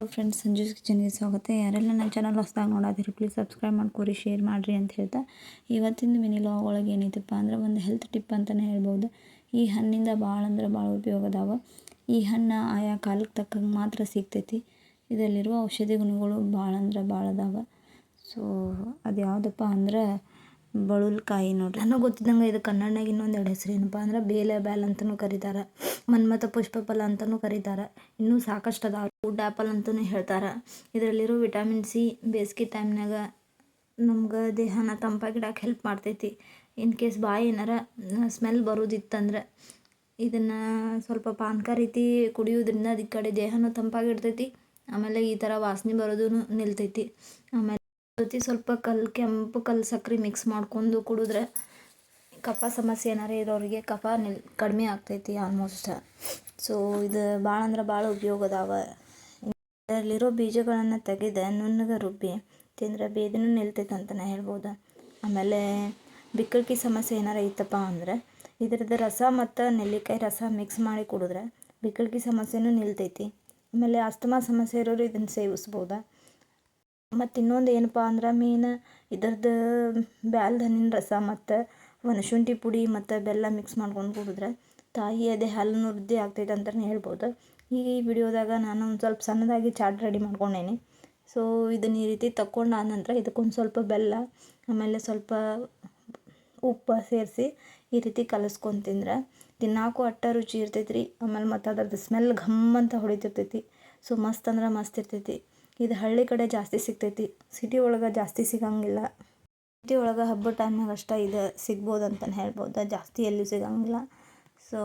Friends ಸಂಜೂಸ್ ಕಿಚನ್ಗೆ ಸ್ವಾಗತ. ಯಾರೆಲ್ಲ ನನ್ನ ಚಾನಲ್ ಹೊಸ್ದಾಗಿ ನೋಡೋದಿರಿ ಪ್ಲೀಸ್ ಸಬ್ಸ್ಕ್ರೈಬ್ ಮಾಡ್ಕೊರಿ ಶೇರ್ ಮಾಡಿರಿ ಅಂತ ಹೇಳ್ತಾ. ಇವತ್ತಿನ ಮಿನಿ ಲಾಗ್ ಒಳಗೆ ಏನೈತಪ್ಪ ಅಂದ್ರೆ ಒಂದು ಹೆಲ್ತ್ ಟಿಪ್ ಅಂತಲೇ ಹೇಳ್ಬೋದು. ಈ ಹಣ್ಣಿಂದ ಭಾಳ ಅಂದ್ರೆ ಭಾಳ ಉಪಯೋಗ ಅದಾವ ಈ ಹಣ್ಣು ಆಯಾ ಕಾಲಕ್ಕೆ ತಕ್ಕಂಗೆ ಮಾತ್ರ ಸಿಗ್ತೈತಿ. ಇದರಲ್ಲಿರುವ ಔಷಧಿ ಗುಣಗಳು ಭಾಳ ಅಂದ್ರೆ ಭಾಳ ಅದಾವ. ಸೊ ಅದು ಯಾವುದಪ್ಪ ಅಂದ್ರೆ ಬಳುಲ್ಕಾಯಿ ನೋಡ್ರಿ. ನನಗೆ ಗೊತ್ತಿದ್ದಂಗೆ ಇದು ಕನ್ನಡನಾಗ ಇನ್ನೊಂದು ಎರಡು ಹೆಸರು ಏನಪ್ಪ ಅಂದ್ರೆ ಬೇಲೆ ಬ್ಯಾಲ್ ಅಂತಲೂ ಕರೀತಾರೆ, ಮನ್ಮಥ ಪುಷ್ಪಫಲ ಅಂತಲೂ ಕರೀತಾರೆ, ಇನ್ನೂ ಸಾಕಷ್ಟು ಅದಾವೆ. ವುಡ್ ಆ್ಯಪಲ್ ಅಂತಲೂ ಹೇಳ್ತಾರೆ. ಇದರಲ್ಲಿರೋ ವಿಟಮಿನ್ ಸಿ ಬೇಸಿಗೆ ಟೈಮ್ನಾಗ ನಮ್ಗೆ ದೇಹನ ತಂಪಾಗಿಡಕ್ಕೆ ಹೆಲ್ಪ್ ಮಾಡ್ತೈತಿ. ಇನ್ ಕೇಸ್ ಬಾಯಿ ಏನಾರ ಸ್ಮೆಲ್ ಬರೋದಿತ್ತಂದ್ರೆ ಇದನ್ನು ಸ್ವಲ್ಪ ಪಾನಕ ರೀತಿ ಕುಡಿಯೋದ್ರಿಂದ ಅದು ಈ ಕಡೆ ದೇಹನೂ ತಂಪಾಗಿಡ್ತೈತಿ ಆಮೇಲೆ ಈ ಥರ ವಾಸನೆ ಬರೋದೂ ನಿಲ್ತೈತಿ. ಆಮೇಲೆ ಜೊತೆ ಸ್ವಲ್ಪ ಕಲ್ಲು ಕೆಂಪು ಕಲ್ಲು ಸಕ್ಕರೆ ಮಿಕ್ಸ್ ಮಾಡ್ಕೊಂಡು ಕುಡಿದ್ರೆ ಕಫ ಸಮಸ್ಯೆ ಏನಾರ ಇರೋರಿಗೆ ಕಫ ನಿಲ್ ಕಡಿಮೆ ಆಗ್ತೈತಿ ಆಲ್ಮೋಸ್ಟ್ ಸೊ ಇದು ಭಾಳ ಅಂದ್ರೆ ಭಾಳ ಉಪಯೋಗ ಅದಾವ. ಇದರಲ್ಲಿರೋ ಬೀಜಗಳನ್ನು ತೆಗೆದ ನುಣ್ಣಗೆ ರುಬ್ಬಿ ತಿಂದರೆ ಬೇದಿನೂ ನಿಲ್ತೈತೆ ಅಂತಲೇ ಹೇಳ್ಬೋದು. ಆಮೇಲೆ ಬಿಕ್ಕಳಿಕೆ ಸಮಸ್ಯೆ ಏನಾರ ಇತ್ತಪ್ಪ ಅಂದರೆ ಇದ್ರದ್ದು ರಸ ಮತ್ತು ನೆಲ್ಲಿಕಾಯಿ ರಸ ಮಿಕ್ಸ್ ಮಾಡಿ ಕುಡಿದ್ರೆ ಬಿಕ್ಕಳಿಕೆ ಸಮಸ್ಯೆನೂ ನಿಲ್ತೈತಿ. ಆಮೇಲೆ ಅಸ್ತಮಾ ಸಮಸ್ಯೆ ಇರೋರು ಇದನ್ನು ಸೇವಿಸ್ಬೋದಾ? ಮತ್ತು ಇನ್ನೊಂದು ಏನಪ್ಪ ಅಂದ್ರೆ ಮೇನ್ ಇದರದ್ದು ಬ್ಯಾಲ್ದ ಹಣ್ಣಿನ ರಸ ಮತ್ತು ಒಣಶುಂಠಿ ಪುಡಿ ಮತ್ತು ಬೆಲ್ಲ ಮಿಕ್ಸ್ ಮಾಡ್ಕೊಂಡು ಕುಡಿದ್ರೆ ತಾಯಿ ಅದೇ ಹಾಲನ್ನು ವೃದ್ಧಿ ಆಗ್ತೈತೆ ಅಂತಲೇ ಹೇಳ್ಬೋದು. ಈ ವಿಡಿಯೋದಾಗ ನಾನು ಒಂದು ಸ್ವಲ್ಪ ಸಣ್ಣದಾಗಿ ಚಾಟ್ ರೆಡಿ ಮಾಡ್ಕೊಂಡೇನಿ. ಸೊ ಇದನ್ನು ಈ ರೀತಿ ತಗೊಂಡು ನಂತರ ಇದಕ್ಕೊಂದು ಸ್ವಲ್ಪ ಬೆಲ್ಲ, ಆಮೇಲೆ ಸ್ವಲ್ಪ ಉಪ್ಪು ಸೇರಿಸಿ ಈ ರೀತಿ ಕಲಸ್ಕೊಂಡು ತಿಂದ್ರೆ ತಿನ್ನಾಕು ಅಟ್ಟ ರುಚಿ ಇರ್ತೈತೆ ರೀ ಆಮೇಲೆ ಮತ್ತು ಅದ್ರದ್ದು ಸ್ಮೆಲ್ ಘಮ್ ಅಂತ ಹೊಡಿತಿರ್ತೈತಿ. ಸೊ ಮಸ್ತ್ ಅಂದ್ರೆ ಮಸ್ತ್ ಇರ್ತೈತಿ. ಇದು ಹಳ್ಳಿ ಕಡೆ ಜಾಸ್ತಿ ಸಿಗ್ತೈತಿ. ಸಿಟಿ ಒಳಗೆ ಜಾಸ್ತಿ ಸಿಗಂಗಿಲ್ಲ. ಸಿಟಿ ಒಳಗೆ ಹಬ್ಬದ ಟೈಮ್ನಾಗ ಅಷ್ಟೇ ಇದು ಸಿಗ್ಬೋದು ಅಂತಲೇ ಹೇಳ್ಬೋದು. ಜಾಸ್ತಿ ಎಲ್ಲೂ ಸಿಗಂಗಿಲ್ಲ. ಸೊ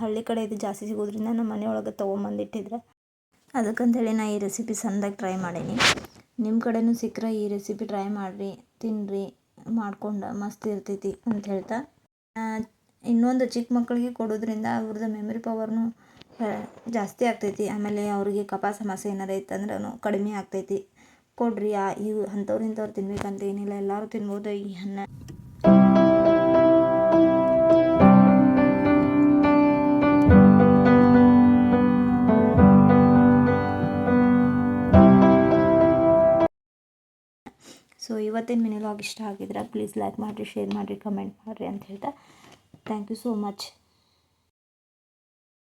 ಹಳ್ಳಿ ಕಡೆ ಇದು ಜಾಸ್ತಿ ಸಿಗೋದ್ರಿಂದ ನಮ್ಮ ಮನೆಯೊಳಗೆ ತೊಗೊಂಬಂದಿಟ್ಟಿದ್ರೆ ಅದಕ್ಕಂಥೇಳಿ ನಾ ಈ ರೆಸಿಪಿ ಸಣ್ಣದಾಗಿ ಟ್ರೈ ಮಾಡೀನಿ. ನಿಮ್ಮ ಕಡೆನೂ ಸಿಕ್ಕರೆ ಈ ರೆಸಿಪಿ ಟ್ರೈ ಮಾಡಿರಿ ತಿನ್ನಿರಿ ಮಾಡ್ಕೊಂಡು ಮಸ್ತ್ ಇರ್ತೈತಿ ಅಂತ ಹೇಳ್ತಾ. ಇನ್ನೊಂದು ಚಿಕ್ಕ ಮಕ್ಕಳಿಗೆ ಕೊಡೋದ್ರಿಂದ ಅವ್ರದ್ದು ಮೆಮರಿ ಪವರ್ನು ಜಾಸ್ತಿ ಆಗ್ತೈತಿ. ಆಮೇಲೆ ಅವರಿಗೆ ಕಫ ಸಮಸ್ಯೆ ಏನಾರ ಇತ್ತಂದ್ರೂ ಕಡಿಮೆ ಆಗ್ತೈತಿ. ಕೊಡ್ರಿ, ಆ ಇವು ಅಂಥವ್ರು ಇಂಥವ್ರು ತಿನ್ಬೇಕಂತ ಏನಿಲ್ಲ. ಎಲ್ಲರೂ ತಿನ್ಬೋದು ಈ ಅನ್ನ. ಸೊ ಇವತ್ತಿನ ಮಿನಿ ಇಷ್ಟ ಆಗಿದ್ರೆ ಪ್ಲೀಸ್ ಲೈಕ್ ಮಾಡಿರಿ ಶೇರ್ ಮಾಡಿರಿ ಕಮೆಂಟ್ ಮಾಡಿರಿ ಅಂತ ಹೇಳ್ತಾ. Thank you so much